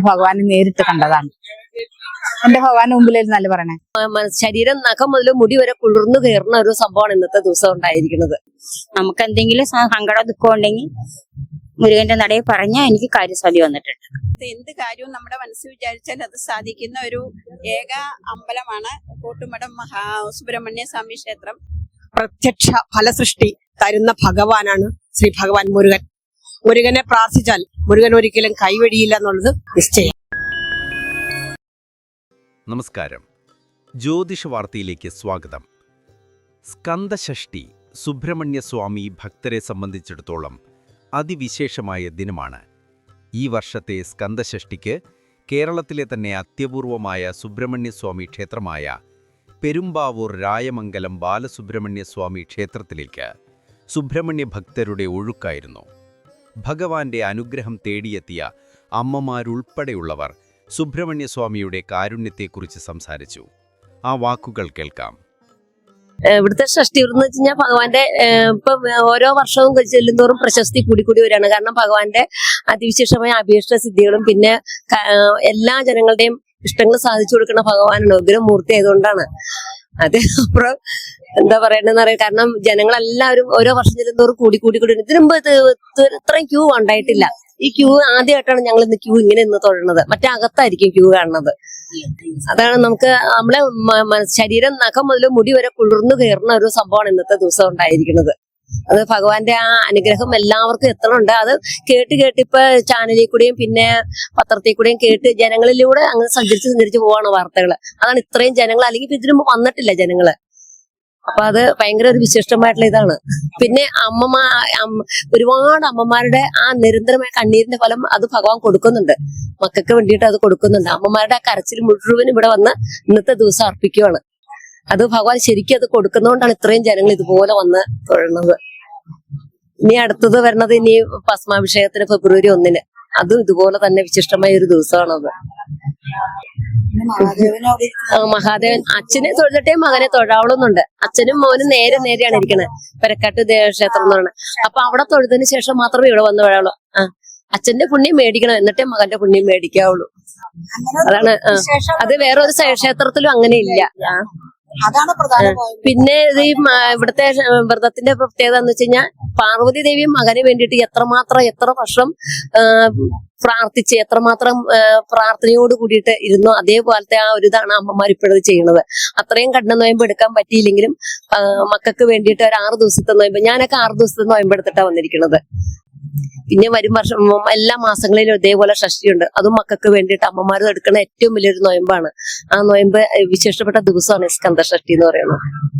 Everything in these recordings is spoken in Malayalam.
ഞാൻ ഭഗവാനെ നേരിട്ട് കണ്ടതാണ്. എന്റെ ഭഗവാന്റെ മുമ്പിലായിരുന്നല്ല പറയണേ. ശരീരം നഖം മുതൽ മുടി വരെ കുളിർന്നു കയറുന്ന ഒരു സംഭവമാണ് ഇന്നത്തെ ദിവസം ഉണ്ടായിരിക്കുന്നത്. നമുക്ക് എന്തെങ്കിലും സങ്കടം ദുഃഖം ഉണ്ടെങ്കിൽ മുരുകന്റെ നടയെ പറഞ്ഞാൽ എനിക്ക് കാര്യസാധ്യ വന്നിട്ടുണ്ട്. എന്ത് കാര്യവും നമ്മുടെ മനസ്സ് വിചാരിച്ചാൽ അത് സാധിക്കുന്ന ഒരു ഏക അമ്പലമാണ് കൂട്ടുമടം മഹാ സുബ്രഹ്മണ്യ സ്വാമി ക്ഷേത്രം. പ്രത്യക്ഷ ഫലസൃഷ്ടി തരുന്ന ഭഗവാനാണ് ശ്രീ ഭഗവാൻ മുരുകൻ. മുരുകനെ പ്രാർത്ഥിച്ചാൽ മുരുകൻ ഒരിക്കലും കൈവഴിയില്ല എന്നുള്ളത് നിശ്ചയം. നമസ്കാരം. ജ്യോതിഷ വാർത്തയിലേക്ക് സ്വാഗതം. സ്കന്ദഷ്ടി സുബ്രഹ്മണ്യ സ്വാമി ഭക്തരെ സംബന്ധിച്ചിടത്തോളം അതിവിശേഷമായ ദിനമാണ്. ഈ വർഷത്തെ സ്കന്ദഷഷ്ടിക്ക് കേരളത്തിലെ തന്നെ അത്യപൂർവമായ സുബ്രഹ്മണ്യസ്വാമി ക്ഷേത്രമായ പെരുമ്പാവൂർ രായമംഗലം ബാലസുബ്രഹ്മണ്യസ്വാമി ക്ഷേത്രത്തിലേക്ക് സുബ്രഹ്മണ്യ ഭക്തരുടെ ഒഴുക്കായിരുന്നു. ഭഗവാന്റെ അനുഗ്രഹം തേടിയെത്തിയ അമ്മമാരുൾപ്പെടെയുള്ളവർ സുബ്രഹ്മണ്യസ്വാമിയുടെ കാരുണ്യത്തെക്കുറിച്ച് സംസാരിച്ചു. ആ വാക്കുകൾ കേൾക്കാം. ഇവിടുത്തെ ഷഷ്ടി എന്ന് വെച്ച് കഴിഞ്ഞാൽ ഭഗവാന്റെ ഇപ്പൊ ഓരോ വർഷവും ചെല്ലുന്തോറും പ്രശസ്തി കൂടി കൂടി വരികയാണ് കാരണം ഭഗവാന്റെ അതിവിശേഷമായ അഭീഷ്ട സിദ്ധികളും പിന്നെ എല്ലാ ജനങ്ങളുടെയും ഇഷ്ടങ്ങൾ സാധിച്ചു കൊടുക്കുന്ന ഭഗവാനാണ്. ഉഗ്രമൂർത്തി ആയതുകൊണ്ടാണ്. അത് അപ്പുറം എന്താ പറയണെന്ന് അറിയാം കാരണം ജനങ്ങളെല്ലാവരും ഓരോ വർഷം ചെല്ലുന്തോറും കൂടി കൂടി കൂടി. ഇതിനു മുമ്പ് ഇത് ഇത് ഇത്രയും ക്യൂ ഉണ്ടായിട്ടില്ല. ഈ ക്യൂ ആദ്യമായിട്ടാണ് ഞങ്ങൾ ഇന്ന് ക്യൂ ഇങ്ങനെ ഇന്ന് തൊഴുന്നത് മറ്റേ അകത്തായിരിക്കും ക്യൂ കാണുന്നത്. അതാണ് നമുക്ക് നമ്മളെ ശരീരം നഖം മുതൽ മുടി വരെ കുളിർന്നു കയറുന്ന ഒരു സംഭവമാണ് ഇന്നത്തെ ദിവസം ഉണ്ടായിരിക്കുന്നത്. അത് ഭഗവാന്റെ ആ അനുഗ്രഹം എല്ലാവർക്കും എത്തണുണ്ട്. അത് കേട്ട് കേട്ട് ഇപ്പൊ ചാനലിൽ കൂടെയും പിന്നെ പത്രത്തിൽ കൂടെയും കേട്ട് ജനങ്ങളിലൂടെ അങ്ങനെ സഞ്ചരിച്ച് സഞ്ചരിച്ച് പോവാണ് വാർത്തകൾ അതാണ് ഇത്രയും ജനങ്ങൾ അല്ലെങ്കിൽ ഇതിനു വന്നിട്ടില്ല ജനങ്ങൾ. അപ്പൊ അത് ഭയങ്കര ഒരു വിശിഷ്ടമായിട്ടുള്ള ഇതാണ്. പിന്നെ അമ്മമാ ഒരുപാട് അമ്മമാരുടെ ആ നിരന്തരമായ കണ്ണീരിന്റെ ഫലം അത് ഭഗവാൻ കൊടുക്കുന്നുണ്ട്. മക്കൾക്ക് വേണ്ടിയിട്ട് അത് കൊടുക്കുന്നുണ്ട്. അമ്മമാരുടെ ആ കരച്ചിൽ മുഴുവൻ ഇവിടെ വന്ന് ഇന്നത്തെ ദിവസം അർപ്പിക്കുവാണ്. അത് ഭഗവാൻ ശരിക്കും അത് കൊടുക്കുന്നതുകൊണ്ടാണ് ഇത്രയും ജനങ്ങൾ ഇതുപോലെ വന്ന് തൊഴുന്നത്. ഇനി അടുത്തത് വരണത് ഇനി ഭസ്മാഭിഷേകത്തിന് ഫെബ്രുവരി ഒന്നിന്. അതും ഇതുപോലെ തന്നെ വിശിഷ്ടമായ ഒരു ദിവസമാണത്. മഹാദേവൻ അച്ഛനെ തൊഴുതിട്ടേ മകനെ തൊഴാവളുന്നുണ്ട് അച്ഛനും മോനും നേരെ നേരെയാണ് ഇരിക്കണത് പെരക്കാട്ട് ദേവക്ഷേത്രം എന്നാണ് അപ്പൊ അവിടെ തൊഴുതിന് ശേഷം മാത്രമേ ഇവിടെ വന്ന് തൊഴാവുള്ളൂ. ആ അച്ഛന്റെ പുണ്യം മേടിക്കണം. എന്നിട്ടേ മകന്റെ പുണ്യം മേടിക്കാവുള്ളൂ. അതാണ്. അത് വേറെ ഒരു ക്ഷേത്രത്തിലും അങ്ങനെ ഇല്ല. അതാണ്. പിന്നെ ഇത് ഈ ഇവിടുത്തെ വ്രതത്തിന്റെ പ്രത്യേകത എന്ന് വെച്ച് കഴിഞ്ഞാൽ പാർവതി ദേവി മകന് വേണ്ടിയിട്ട് എത്രമാത്രം എത്ര വർഷം പ്രാർത്ഥിച്ച് എത്രമാത്രം പ്രാർത്ഥനയോട് കൂടിയിട്ട് ഇരുന്നു അതേപോലത്തെ ആ ഒരു ഇതാണ് അമ്മമാർ ഇപ്പോഴത് ചെയ്യുന്നത് അത്രയും കണ്ണ നോയമ്പ് എടുക്കാൻ പറ്റിയില്ലെങ്കിലും മക്കൾക്ക് വേണ്ടിയിട്ട് ഒരു ആറ് ദിവസത്തെ നോയമ്പ് ഞാനൊക്കെ ആറ് ദിവസത്തെ നോയമ്പ് എടുത്തിട്ടാണ് വന്നിരിക്കുന്നത് പിന്നെ വരും വർഷം എല്ലാ മാസങ്ങളിലും ഇതേപോലെ ഷഷ്ടിയുണ്ട്. അതും മക്കൾക്ക് വേണ്ടിയിട്ട് അമ്മമാർ എടുക്കുന്ന ഏറ്റവും വലിയൊരു നോയമ്പാണ്. ആ നോയമ്പ് വിശേഷപ്പെട്ട ദിവസമാണ് സ്കന്ദ ഷഷ്ടി എന്ന് പറയുന്നത്.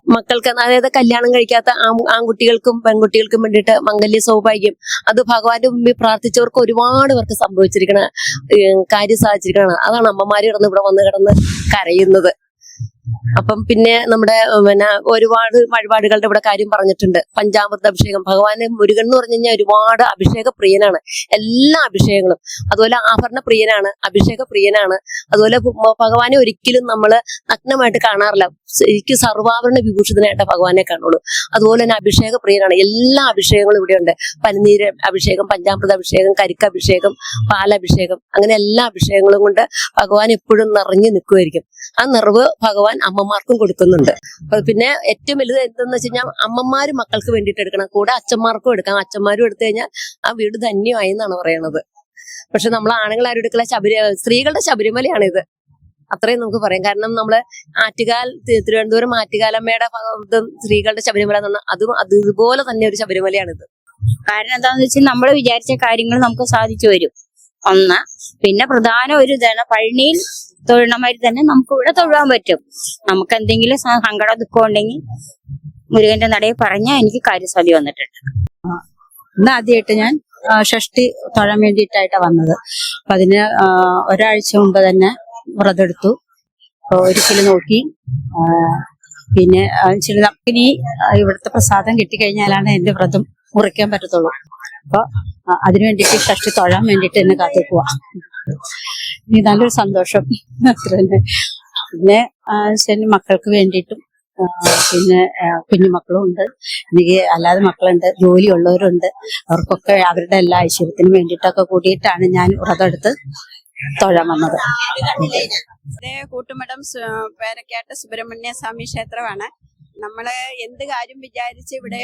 മക്കൾക്ക് അതായത് കല്യാണം കഴിക്കാത്ത ആൺ- ആൺകുട്ടികൾക്കും പെൺകുട്ടികൾക്കും വേണ്ടിയിട്ട് മംഗല്യ സൗഭാഗ്യം അത് ഭഗവാന്റെ മുമ്പിൽ പ്രാർത്ഥിച്ചവർക്ക് ഒരുപാട് പേർക്ക് സംഭവിച്ചിരിക്കണ കാര്യം സാധിച്ചിരിക്കണം അതാണ് അമ്മമാർ കിടന്ന് ഇവിടെ വന്ന് കിടന്ന് കരയുന്നത്. അപ്പം പിന്നെ നമ്മുടെ പിന്നെ ഒരുപാട് വഴിപാടുകളുടെ ഇവിടെ കാര്യം പറഞ്ഞിട്ടുണ്ട്. പഞ്ചാമൃത അഭിഷേകം. ഭഗവാന് മുരുകൻ എന്ന് പറഞ്ഞു കഴിഞ്ഞാൽ ഒരുപാട് അഭിഷേക പ്രിയനാണ്. എല്ലാ അഭിഷേകങ്ങളും. അതുപോലെ ആഭരണ പ്രിയനാണ് അഭിഷേക പ്രിയനാണ്. അതുപോലെ ഭഗവാനെ ഒരിക്കലും നമ്മൾ നഗ്നമായിട്ട് കാണാറില്ല. ശരിക്കും സർവാഭരണ വിഭൂഷിതനായിട്ട് ഭഗവാനെ കാണുള്ളൂ. അതുപോലെ തന്നെ അഭിഷേക പ്രിയനാണ്. എല്ലാ അഭിഷേകങ്ങളും ഇവിടെയുണ്ട് പനിനീര് അഭിഷേകം പഞ്ചാമൃത അഭിഷേകം കരിക്ക അഭിഷേകം പാലഭിഷേകം അങ്ങനെ എല്ലാ അഭിഷേകങ്ങളും കൊണ്ട് ഭഗവാൻ എപ്പോഴും നിറഞ്ഞു നിൽക്കുമായിരിക്കും ആ നിറവ് ഭഗവാൻ അമ്മമാർക്കും കൊടുക്കുന്നുണ്ട്. അപ്പൊ പിന്നെ ഏറ്റവും വലുത് എന്തെന്ന് വെച്ച് കഴിഞ്ഞാൽ അമ്മമാര് മക്കൾക്ക് വേണ്ടിയിട്ട് എടുക്കണം. കൂടെ അച്ഛന്മാർക്കും എടുക്കാം. അച്ഛന്മാരും എടുത്തു കഴിഞ്ഞാൽ ആ വീട് ധന്യമായി എന്നാണ് പറയണത്. പക്ഷെ നമ്മൾ ആണുങ്ങൾ ആരും എടുക്കില്ല ശബരി സ്ത്രീകളുടെ ശബരിമലയാണ് ഇത്. അത്രയും നമുക്ക് പറയാം. കാരണം നമ്മൾ ആറ്റുകാൽ തിരുവനന്തപുരം ആറ്റുകാലമ്മയുടെ സ്ത്രീകളുടെ ശബരിമല എന്ന് പറഞ്ഞാൽ അതും അത് ഇതുപോലെ തന്നെ ഒരു ശബരിമലയാണിത്. കാരണം എന്താണെന്ന് വെച്ചാൽ നമ്മൾ വിചാരിച്ച കാര്യങ്ങൾ നമുക്ക് സാധിച്ചു വരും. ഒന്ന്. പിന്നെ പ്രധാന ഒരു ഇതാണ് പഴനിയിൽ തൊഴണമാതിരി തന്നെ നമുക്ക് ഇവിടെ തൊഴാൻ പറ്റും. നമുക്ക് എന്തെങ്കിലും സങ്കടം ദുഃഖം ഉണ്ടെങ്കിൽ മുരുകന്റെ നടയിൽ പറഞ്ഞാൽ എനിക്ക് കാര്യസാധ്യ വന്നിട്ടുണ്ട്. ഇന്ന് ആദ്യമായിട്ട് ഞാൻ ഷഷ്ടി തൊഴാൻ വേണ്ടിയിട്ടായിട്ടാണ് വന്നത്. അപ്പൊ അതിന് ഒരാഴ്ച മുമ്പ് തന്നെ വ്രതെടുത്തു. ഒരിക്കലും നോക്കി. പിന്നെ ചില നമുക്കിനി ഇവിടുത്തെ പ്രസാദം കിട്ടിക്കഴിഞ്ഞാലാണ് എന്റെ വ്രതം മുറിക്കാൻ പറ്റത്തുള്ളൂ. അപ്പൊ അതിനു വേണ്ടിയിട്ട് ഷഷ്ടി തൊഴാൻ എന്നെ കാത്തിക്കുക ഇനി നല്ലൊരു സന്തോഷം. അത്ര തന്നെ. പിന്നെ ശനി മക്കൾക്ക് വേണ്ടിയിട്ടും പിന്നെ കുഞ്ഞു കുഞ്ഞുമക്കളും ഉണ്ട്. എനിക്ക് അല്ലാതെ മക്കളുണ്ട്. ജോലി ഉള്ളവരുണ്ട്. അവർക്കൊക്കെ അവരുടെ എല്ലാ ഐശ്വര്യത്തിനും വേണ്ടിയിട്ടൊക്കെ കൂടിയിട്ടാണ് ഞാൻ വ്രതമെടുത്ത് തൊഴാൻ വന്നത്. കൂട്ടുമടം പേരക്കാട്ട് സുബ്രഹ്മണ്യ സ്വാമി ക്ഷേത്രമാണ്. നമ്മൾ എന്ത് കാര്യം വിചാരിച്ച് ഇവിടെ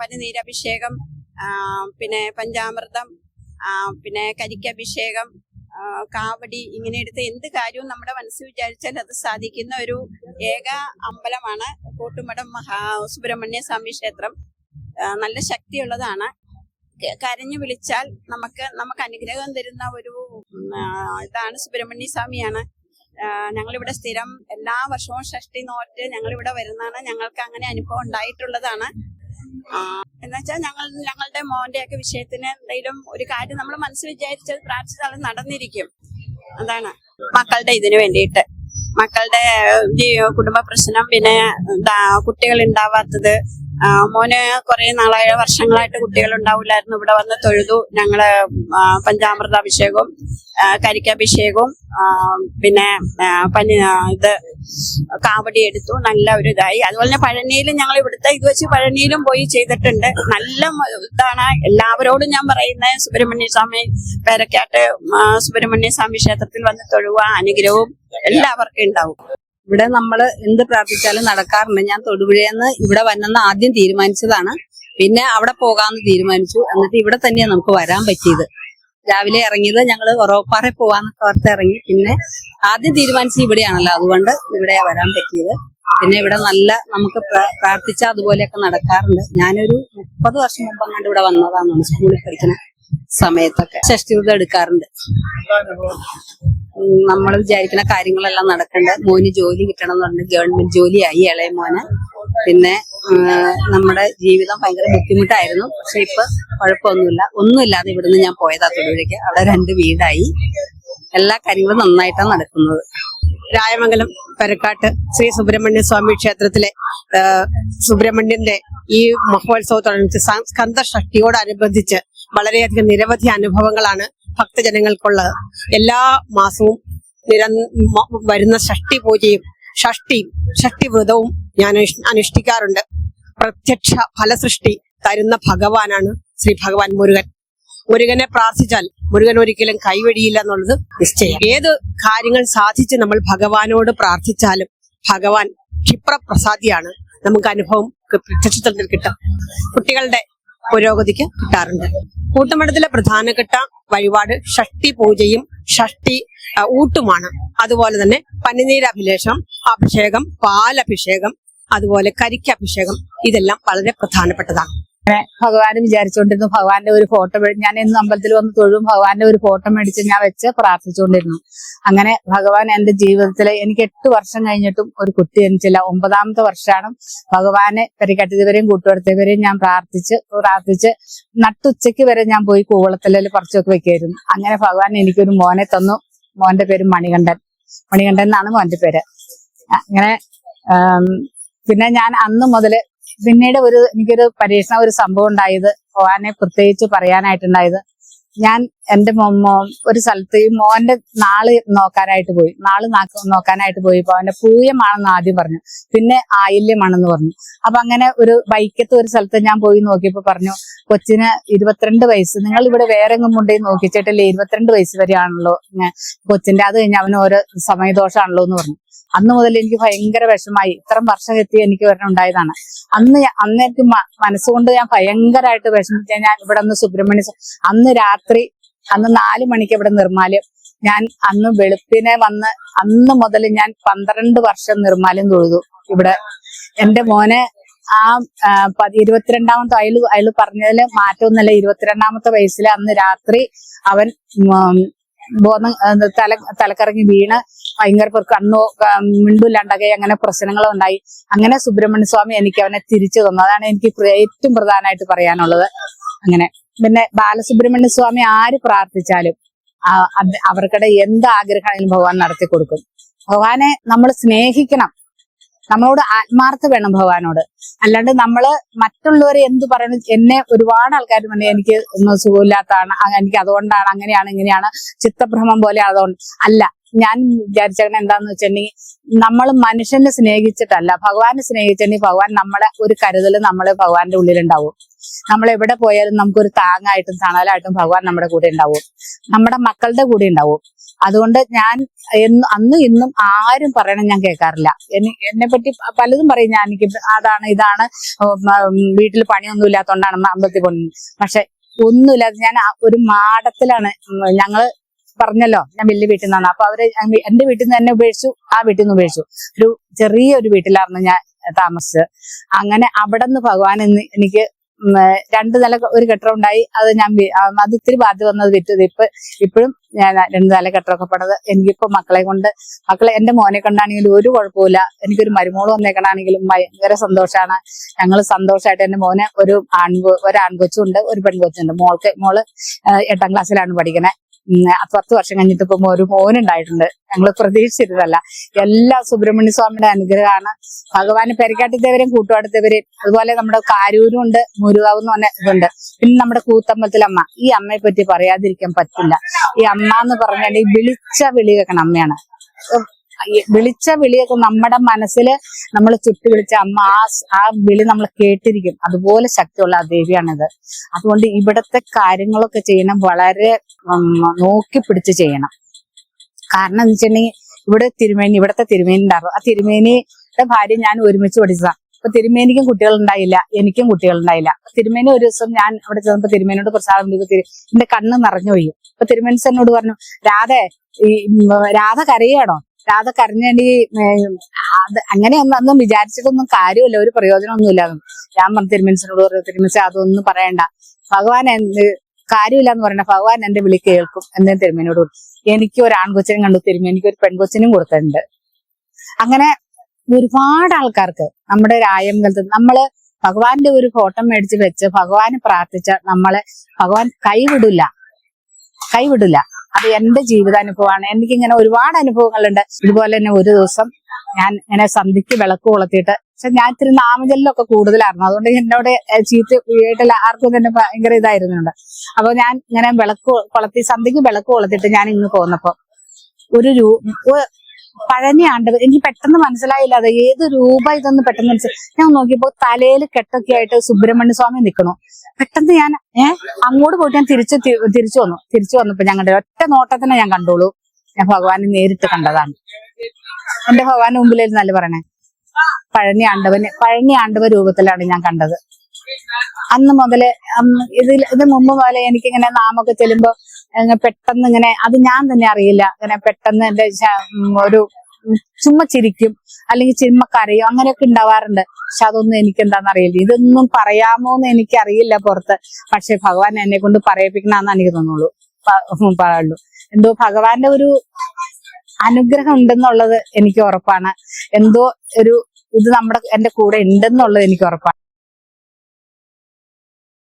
പനിനീരഭിഷേകം പിന്നെ പഞ്ചാമൃതം പിന്നെ കരിക്കഭിഷേകം കാവടി ഇങ്ങനെ എടുത്ത് എന്ത് കാര്യവും നമ്മുടെ മനസ്സിൽ വിചാരിച്ചാൽ അത് സാധിക്കുന്ന ഒരു ഏക അമ്പലമാണ് കൂട്ടുമടം മഹാ സുബ്രഹ്മണ്യ സ്വാമി ക്ഷേത്രം. നല്ല ശക്തിയുള്ളതാണ്. കരഞ്ഞു വിളിച്ചാൽ നമുക്ക് നമുക്ക് അനുഗ്രഹം തരുന്ന ഒരു ഇതാണ് സുബ്രഹ്മണ്യ സ്വാമിയാണ്. ഞങ്ങളിവിടെ സ്ഥിരം എല്ലാ വർഷവും ഷഷ്ടി നോറ്റ് ഞങ്ങളിവിടെ വരുന്നതാണ്. ഞങ്ങൾക്ക് അങ്ങനെ അനുഭവം ഉണ്ടായിട്ടുള്ളതാണ്. എന്നുവെച്ചാൽ ഞങ്ങൾ ഞങ്ങളുടെ മോന്റെ ഒക്കെ വിഷയത്തിന് എന്തെങ്കിലും ഒരു കാര്യം നമ്മൾ മനസ്സിൽ വിചാരിച്ചത് പ്രാർത്ഥിച്ചത് അത് നടന്നിരിക്കും. അതാണ് മക്കളുടെ ഇതിനു വേണ്ടിയിട്ട്. മക്കളുടെ കുടുംബ പ്രശ്നം പിന്നെ കുട്ടികൾ ഉണ്ടാവാത്തത് മോന് കുറെ നാളായ വർഷങ്ങളായിട്ട് കുട്ടികൾ ഉണ്ടാവില്ലായിരുന്നു ഇവിടെ വന്ന് തൊഴുതു. ഞങ്ങൾ പഞ്ചാമൃത പഞ്ചാമൃതാഭിഷേകവും കരിക്കാഭിഷേകവും പിന്നെ പനി ഇത് കാവടി എടുത്തു. നല്ല ഒരു ഇതായി. അതുപോലെ തന്നെ പഴനിയിലും ഞങ്ങൾ ഇവിടുത്തെ ഇത് വെച്ച് പഴനിയിലും പോയി ചെയ്തിട്ടുണ്ട്. നല്ല ഇതാണ്. എല്ലാവരോടും ഞാൻ പറയുന്നത് സുബ്രഹ്മണ്യ സ്വാമി പേരക്കാട്ട് സുബ്രഹ്മണ്യ സ്വാമി ക്ഷേത്രത്തിൽ വന്ന് തൊഴുക അനുഗ്രഹവും എല്ലാവർക്കും ഉണ്ടാവും. ഇവിടെ നമ്മൾ എന്ത് പ്രാർത്ഥിച്ചാലും നടക്കാറുണ്ട്. ഞാൻ തൊടുപുഴയെന്ന് ഇവിടെ വന്നെന്ന് ആദ്യം തീരുമാനിച്ചതാണ്. പിന്നെ അവിടെ പോകാമെന്ന് തീരുമാനിച്ചു. എന്നിട്ട് ഇവിടെ തന്നെയാണ് നമുക്ക് വരാൻ പറ്റിയത്. രാവിലെ ഇറങ്ങിയത് ഞങ്ങൾ ഉറവപ്പാറ പോവാന്നൊക്കെ ഓർത്ത് ഇറങ്ങി. പിന്നെ ആദ്യം തീരുമാനിച്ചത് ഇവിടെയാണല്ലോ. അതുകൊണ്ട് ഇവിടെ വരാൻ പറ്റിയത്. പിന്നെ ഇവിടെ നല്ല നമുക്ക് പ്രാർത്ഥിച്ച അതുപോലെയൊക്കെ നടക്കാറുണ്ട്. ഞാനൊരു മുപ്പത് വർഷം മുമ്പ് അങ്ങാണ്ട് ഇവിടെ വന്നതാണ് സ്കൂളിൽ പഠിക്കുന്ന സമയത്തൊക്കെ ഷഷ്ടിവ്രതം എടുക്കാറുണ്ട്. നമ്മൾ വിചാരിക്കുന്ന കാര്യങ്ങളെല്ലാം നടക്കുന്നുണ്ട് മോന് ജോലി കിട്ടണം എന്ന് പറഞ്ഞ് ഗവൺമെന്റ് ജോലിയായി ഇളയ മോന്. പിന്നെ നമ്മുടെ ജീവിതം ഭയങ്കര ബുദ്ധിമുട്ടായിരുന്നു. പക്ഷെ ഇപ്പൊ കുഴപ്പമൊന്നുമില്ല. ഒന്നുമില്ലാതെ ഇവിടുന്ന് ഞാൻ പോയതാ തൊഴിലേക്ക് അവിടെ രണ്ട് വീടായി. എല്ലാ കാര്യങ്ങളും നന്നായിട്ടാണ് നടക്കുന്നത്. രായമംഗലം പരക്കാട്ട് ശ്രീ സുബ്രഹ്മണ്യ സ്വാമി ക്ഷേത്രത്തിലെ സുബ്രഹ്മണ്യന്റെ ഈ മഹോത്സവത്തോടനുബന്ധിച്ച് സ്കന്ധ ഷഷ്ടിയോടനുബന്ധിച്ച് വളരെയധികം നിരവധി അനുഭവങ്ങളാണ് ഭക്തജനങ്ങൾക്കുള്ളത് എല്ലാ മാസവും നിര വരുന്ന ഷഷ്ടി പൂജയും ഷഷ്ടിയും ഷഷ്ടി വ്രതവും ഞാൻ അനുഷ്ഠിക്കാറുണ്ട്. പ്രത്യക്ഷ ഫലസൃഷ്ടി തരുന്ന ഭഗവാനാണ് ശ്രീ ഭഗവാൻ മുരുകൻ. മുരുകനെ പ്രാർത്ഥിച്ചാൽ മുരുകൻ ഒരിക്കലും കൈവെടിയില്ല എന്നുള്ളത് നിശ്ചയം. ഏത് കാര്യങ്ങൾ സാധിച്ച് നമ്മൾ ഭഗവാനോട് പ്രാർത്ഥിച്ചാലും ഭഗവാൻ ക്ഷിപ്രപ്രസാദിയാണ്. നമുക്ക് അനുഭവം പ്രത്യക്ഷത്തിൽ കിട്ടും. കുട്ടികളുടെ പുരോഗതിക്ക് കിട്ടാറുണ്ട്. കൂട്ടുമഠത്തിലെ പ്രധാനപ്പെട്ട വഴിപാട് ഷഷ്ടി പൂജയും ഷഷ്ടി ഊട്ടുമാണ്. അതുപോലെ തന്നെ പനിനീരഭിലേഷം അഭിഷേകം പാലഭിഷേകം അതുപോലെ കരിക്കഭിഷേകം ഇതെല്ലാം വളരെ പ്രധാനപ്പെട്ടതാണ്. ഭഗവാനെ വിചാരിച്ചുകൊണ്ടിരുന്നു ഭഗവാന്റെ ഒരു ഫോട്ടോ ഞാൻ ഇന്ന് അമ്പലത്തിൽ വന്ന് തൊഴും. ഭഗവാന്റെ ഒരു ഫോട്ടോ മേടിച്ച് ഞാൻ വെച്ച് പ്രാർത്ഥിച്ചുകൊണ്ടിരുന്നു. അങ്ങനെ ഭഗവാൻ എന്റെ ജീവിതത്തിൽ എനിക്ക് എട്ട് വർഷം കഴിഞ്ഞിട്ടും ഒരു കുട്ടി ജനിച്ചില്ല. ഒമ്പതാമത്തെ വർഷമാണ് ഭഗവാനെ പരിക്കട്ടിയവരെയും കൂട്ടുവരത്തവരെയും ഞാൻ പ്രാർത്ഥിച്ച് പ്രാർത്ഥിച്ച് നട്ടുച്ചയ്ക്ക് വരെ ഞാൻ പോയി കൂവളത്തിലെ പറിച്ചൊക്കെ വെക്കായിരുന്നു. അങ്ങനെ ഭഗവാൻ എനിക്കൊരു മോനെ തന്നു. മോന്റെ പേര് മണികണ്ഠൻ. മണികണ്ഠൻ എന്നാണ് മോന്റെ പേര്. അങ്ങനെ പിന്നെ ഞാൻ അന്ന് മുതൽ പിന്നീട് ഒരു എനിക്കൊരു പരീക്ഷണ ഒരു സംഭവം ഉണ്ടായത് പോവാനെ പ്രത്യേകിച്ച് പറയാനായിട്ടുണ്ടായത്. ഞാൻ എന്റെ ഒരു സ്ഥലത്ത് ഈ മോന്റെ നാൾ നോക്കാനായിട്ട് പോയി. നാൾ നാക്ക് നോക്കാനായിട്ട് പോയപ്പോ അവന്റെ പൂയമാണെന്ന് ആദ്യം പറഞ്ഞു. പിന്നെ ആയില്യമാണെന്ന് പറഞ്ഞു. അപ്പൊ അങ്ങനെ ഒരു ബൈക്കത്ത് ഒരു സ്ഥലത്ത് ഞാൻ പോയി നോക്കിയപ്പോ പറഞ്ഞു കൊച്ചിന് ഇരുപത്തിരണ്ട് വയസ്സ്. നിങ്ങൾ ഇവിടെ വേറെ എങ്ങും കൊണ്ടുപോയി നോക്കിച്ചിട്ടില്ലേ? ഇരുപത്തിരണ്ട് വയസ്സ് വരെയാണല്ലോ. കൊച്ചിന്റെ അത് കഴിഞ്ഞ് അവന് ഓരോ സമയദോഷമാണല്ലോ എന്ന് പറഞ്ഞു. അന്ന് മുതൽ എനിക്ക് ഭയങ്കര വിഷമായി ഇത്രയും വർഷം എത്തി എനിക്ക് വരണം ഉണ്ടായതാണ് അന്ന് അന്ന് എനിക്ക് മനസ്സുകൊണ്ട് ഞാൻ ഭയങ്കരമായിട്ട് വിഷമിച്ച ഞാൻ ഇവിടെ നിന്ന് സുബ്രഹ്മണ്യ അന്ന് രാത്രി അന്ന് നാല് മണിക്ക് ഇവിടെ നിർമ്മാല്യം. ഞാൻ അന്ന് വെളുപ്പിനെ വന്ന് അന്ന് മുതൽ ഞാൻ പന്ത്രണ്ട് വർഷം നിർമ്മാല്യം തൊഴുതു ഇവിടെ. എന്റെ മോനെ ആ ആ, പതി- ഇരുപത്തിരണ്ടാമത്തെ അയൽ അയൽ പറഞ്ഞതിൽ മാറ്റമൊന്നുമില്ല. ഇരുപത്തിരണ്ടാമത്തെ വയസ്സിൽ അന്ന് രാത്രി അവൻ ബോധം തല തലക്കറങ്ങി വീണ് ഭയങ്കര പേർക്ക് അന്നോ മിണ്ടുല്ലാണ്ടകെ അങ്ങനെ പ്രശ്നങ്ങൾ ഉണ്ടായി അങ്ങനെ സുബ്രഹ്മണ്യ സ്വാമി എനിക്ക് അവനെ തിരിച്ചു തന്നു. അതാണ് എനിക്ക് ഏറ്റവും പ്രധാനമായിട്ട് പറയാനുള്ളത്. അങ്ങനെ. പിന്നെ ബാലസുബ്രഹ്മണ്യ സ്വാമി ആര് പ്രാർത്ഥിച്ചാലും അവർക്കിടെ എന്ത് ആഗ്രഹമാണെങ്കിലും ഭഗവാൻ നടത്തി കൊടുക്കും ഭഗവാനെ നമ്മൾ സ്നേഹിക്കണം. നമ്മളോട് ആത്മാർത്ഥ വേണം ഭഗവാനോട്. അല്ലാണ്ട് നമ്മൾ മറ്റുള്ളവരെ എന്ത് പറയണം? എന്നെ ഒരുപാട് ആൾക്കാർ പറഞ്ഞു എനിക്ക് ഒന്നും സുഖമില്ലാത്തതാണ് എനിക്ക് അതുകൊണ്ടാണ് അങ്ങനെയാണ് ഇങ്ങനെയാണ് ചിത്തഭ്രമം പോലെ അതുകൊണ്ട്. അല്ല ഞാൻ വിചാരിച്ചേക്കണ എന്താന്ന് വെച്ചിട്ടുണ്ടെങ്കിൽ നമ്മൾ മനുഷ്യനെ സ്നേഹിച്ചിട്ടല്ല ഭഗവാനെ സ്നേഹിച്ചിട്ടുണ്ടെങ്കിൽ ഭഗവാൻ നമ്മളെ ഒരു കരുതൽ നമ്മളെ ഭഗവാന്റെ ഉള്ളിലുണ്ടാവും. നമ്മൾ എവിടെ പോയാലും നമുക്കൊരു താങ്ങായിട്ടും തണലായിട്ടും ഭഗവാൻ നമ്മുടെ കൂടെ ഉണ്ടാവും. നമ്മുടെ മക്കളുടെ കൂടെ ഉണ്ടാവും. അതുകൊണ്ട് ഞാൻ അന്നും ഇന്നും ആരും പറയണം ഞാൻ കേൾക്കാറില്ല. എന്നെ- പറ്റി പലതും പറയും ഞാൻ എനിക്ക് അതാണ് ഇതാണ് വീട്ടിൽ പണിയൊന്നും ഇല്ലാത്തതുകൊണ്ടാണ് അമ്പത്തി പോകുന്നത് പക്ഷെ ഒന്നുമില്ലാതെ ഞാൻ ഒരു മാടത്തിലാണ് ഞങ്ങൾ പറഞ്ഞല്ലോ ഞാൻ വലിയ വീട്ടിൽ നിന്നാണ്. അപ്പൊ അവർ എന്റെ വീട്ടിൽ നിന്ന് തന്നെ ഉപേക്ഷിച്ചു ആ വീട്ടിൽ നിന്ന് ഉപേക്ഷിച്ചു. ഒരു ചെറിയൊരു വീട്ടിലായിരുന്നു ഞാൻ താമസിച്ചത്. അങ്ങനെ അവിടെ നിന്ന് ഭഗവാൻ എനിക്ക് രണ്ടു നില ഒരു കെട്ടിടം ഉണ്ടായി. അത് ഞാൻ അത് ഇത്തിരി ബാധ്യത വന്നത് വിറ്റത് ഇപ്പൊ ഇപ്പോഴും ഞാൻ രണ്ട് നില കെട്ടിടമൊക്കെ പണത്. എനിക്കിപ്പോ മക്കളെ കൊണ്ട് മക്കളെ എന്റെ മോനെ കൊണ്ടാണെങ്കിലും ഒരു കുഴപ്പമില്ല എനിക്കൊരു മരുമോൾ വന്നേക്കണാണെങ്കിലും ഭയങ്കര സന്തോഷമാണ് ഞങ്ങൾ സന്തോഷമായിട്ട് എന്റെ മോനെ ഒരു ആൺ ഒരു ആൺകൊച്ചുണ്ട് ഒരു പെൺകൊച്ചുണ്ട്. മോൾക്ക് മോൾ എട്ടാം ക്ലാസ്സിലാണ് പഠിക്കണേ. പത്ത് വർഷം കഴിഞ്ഞിട്ട് ഇപ്പൊ ഒരു മോനുണ്ടായിട്ടുണ്ട്. ഞങ്ങൾ പ്രതീക്ഷിച്ചിരുന്നല്ല എല്ലാ സുബ്രഹ്മണ്യ സ്വാമിയുടെ അനുഗ്രഹമാണ്. ഭഗവാന് പെരക്കാട്ടിത്തേവരെയും കൂട്ടുപാടത്തവരെയും അതുപോലെ നമ്മുടെ കാരൂരും ഉണ്ട് മുരുകാവ് എന്ന് പറഞ്ഞ ഇതുണ്ട്. പിന്നെ നമ്മുടെ കൂത്തമ്പലത്തിലമ്മ ഈ അമ്മയെ പറ്റി പറയാതിരിക്കാൻ പറ്റില്ല. ഈ അമ്മ എന്ന് പറഞ്ഞാൽ ഈ വിളിച്ച വിളി വെക്കണ അമ്മയാണ്. വിളിച്ച വിളിയൊക്കെ നമ്മുടെ മനസ്സിൽ നമ്മൾ ചുറ്റി വിളിച്ച അമ്മ ആ ആ വിളി നമ്മൾ കേട്ടിരിക്കും. അതുപോലെ ശക്തിയുള്ള ആ ദേവിയാണിത്. അതുകൊണ്ട് ഇവിടത്തെ കാര്യങ്ങളൊക്കെ ചെയ്യണം. വളരെ നോക്കി പിടിച്ച് ചെയ്യണം. കാരണം എന്ന് വെച്ചിട്ടുണ്ടെങ്കിൽ ഇവിടെ തിരുമേനി ഇവിടത്തെ തിരുമേനി ഉണ്ടായിരുന്നു. ആ തിരുമേനിയുടെ ഭാര്യ ഞാൻ ഒരുമിച്ച് പഠിച്ചതാണ് അപ്പൊ തിരുമേനിക്കും കുട്ടികൾ ഉണ്ടായില്ല. എനിക്കും അപ്പൊ തിരുമേനി ഒരു ദിവസം ഞാൻ അവിടെ ചെന്നപ്പോ തിരുമേനോട് പ്രസാദം എന്റെ കണ്ണ് നിറഞ്ഞു പോയി. അപ്പൊ തിരുമേനി പറഞ്ഞു രാധേ ഈ രാധ കരയാണോ? രാധ കരഞ്ഞേണ്ടി അത് അങ്ങനെയൊന്നും അന്നും വിചാരിച്ചിട്ടൊന്നും കാര്യമില്ല. ഒരു പ്രയോജനമൊന്നുമില്ല. ഞാൻ പറഞ്ഞു തിരുമനസിനോട് പറഞ്ഞു തിരുമനസ് അതൊന്നും പറയണ്ട. ഭഗവാൻ എന്ത് കാര്യമില്ല എന്ന് പറയണ്ട. ഭഗവാൻ എന്റെ വിളി കേൾക്കും. എന്നെ തിരുമേനോട്. എനിക്ക് ഒരു ആൺകൊച്ചിനും കണ്ടു. തിരുമേ എനിക്ക് ഒരു പെൺകൊച്ചിനും കൊടുത്തിട്ടുണ്ട്. അങ്ങനെ ഒരുപാട് ആൾക്കാർക്ക് നമ്മുടെ രായമ്പലത്ത് നമ്മൾ ഭഗവാന്റെ ഒരു ഫോട്ടോ മേടിച്ച് വെച്ച് ഭഗവാന് പ്രാർത്ഥിച്ച നമ്മളെ ഭഗവാൻ കൈവിടില്ല. കൈവിടില്ല. അത് എന്റെ ജീവിതാനുഭവമാണ്. എനിക്ക് ഇങ്ങനെ ഒരുപാട് അനുഭവങ്ങളുണ്ട്. ഇതുപോലെ തന്നെ ഒരു ദിവസം ഞാൻ ഇങ്ങനെ സന്ധിക്ക് വിളക്ക് കൊളുത്തിയിട്ട് പക്ഷെ ഞാൻ ഇത്തിരി നാമജലിലൊക്കെ കൂടുതലായിരുന്നു. അതുകൊണ്ട് എന്നോട് ചീത്ത വീട്ടിൽ ആർക്കും തന്നെ ഭയങ്കര ഇതായിരുന്നുണ്ട്. അപ്പൊ ഞാൻ ഇങ്ങനെ വിളക്ക് കൊളത്തി സന്ധിക്ക് വിളക്ക് കൊളുത്തിട്ട് ഞാൻ ഇങ്ങ് പോന്നപ്പോ ഒരു രൂ പഴനി ആണ്ടവർ എനിക്ക് പെട്ടെന്ന് മനസ്സിലായില്ല അത് ഏത് രൂപ ഇതൊന്ന് പെട്ടെന്ന് മനസ്സിലായി ഞാൻ നോക്കിയപ്പോ തലയിൽ കെട്ടൊക്കെ ആയിട്ട് സുബ്രഹ്മണ്യ സ്വാമി നിൽക്കണു പെട്ടെന്ന് ഞാൻ ഏഹ് അങ്ങോട്ട് പോയിട്ട് ഞാൻ തിരിച്ചു തിരിച്ചു വന്നു. തിരിച്ചു വന്നപ്പോ ഞങ്ങളുടെ ഒറ്റ നോട്ടത്തിനെ ഞാൻ കണ്ടോളൂ ഞാൻ ഭഗവാനെ നേരിട്ട് കണ്ടതാണ്. എന്റെ ഭഗവാന്റെ മുമ്പിലായിരുന്നല്ല പറയണേ? പഴനി ആണ്ടവന് പഴനി ആണ്ടവ രൂപത്തിലാണ് ഞാൻ കണ്ടത്. അന്ന് മുതൽ ഇതിൽ ഇത് മുമ്പ് മുതലേ എനിക്കിങ്ങനെ നാമൊക്കെ ചെല്ലുമ്പോ പെട്ടെന്ന് ഇങ്ങനെ അത് ഞാൻ തന്നെ അറിയില്ല. ഇങ്ങനെ പെട്ടെന്ന് എന്റെ ഒരു ചുമ്മ ചിരിക്കും അല്ലെങ്കിൽ ചുമ്മ കരയും അങ്ങനെയൊക്കെ ഉണ്ടാവാറുണ്ട്. പക്ഷെ അതൊന്നും എനിക്ക് എന്താണെന്ന് അറിയില്ല. ഇതൊന്നും പറയാമോ എന്ന് എനിക്ക് അറിയില്ല പുറത്ത്. പക്ഷെ ഭഗവാൻ എന്നെ കൊണ്ട് പറയിപ്പിക്കണമെന്ന് എനിക്ക് തോന്നുള്ളൂ. പറയുള്ളൂ എന്തോ ഭഗവാന്റെ ഒരു അനുഗ്രഹം ഉണ്ടെന്നുള്ളത് എനിക്ക് ഉറപ്പാണ്. എന്തോ ഒരു ഇത് നമ്മുടെ എന്റെ കൂടെ ഉണ്ടെന്നുള്ളത് എനിക്ക് ഉറപ്പാണ്.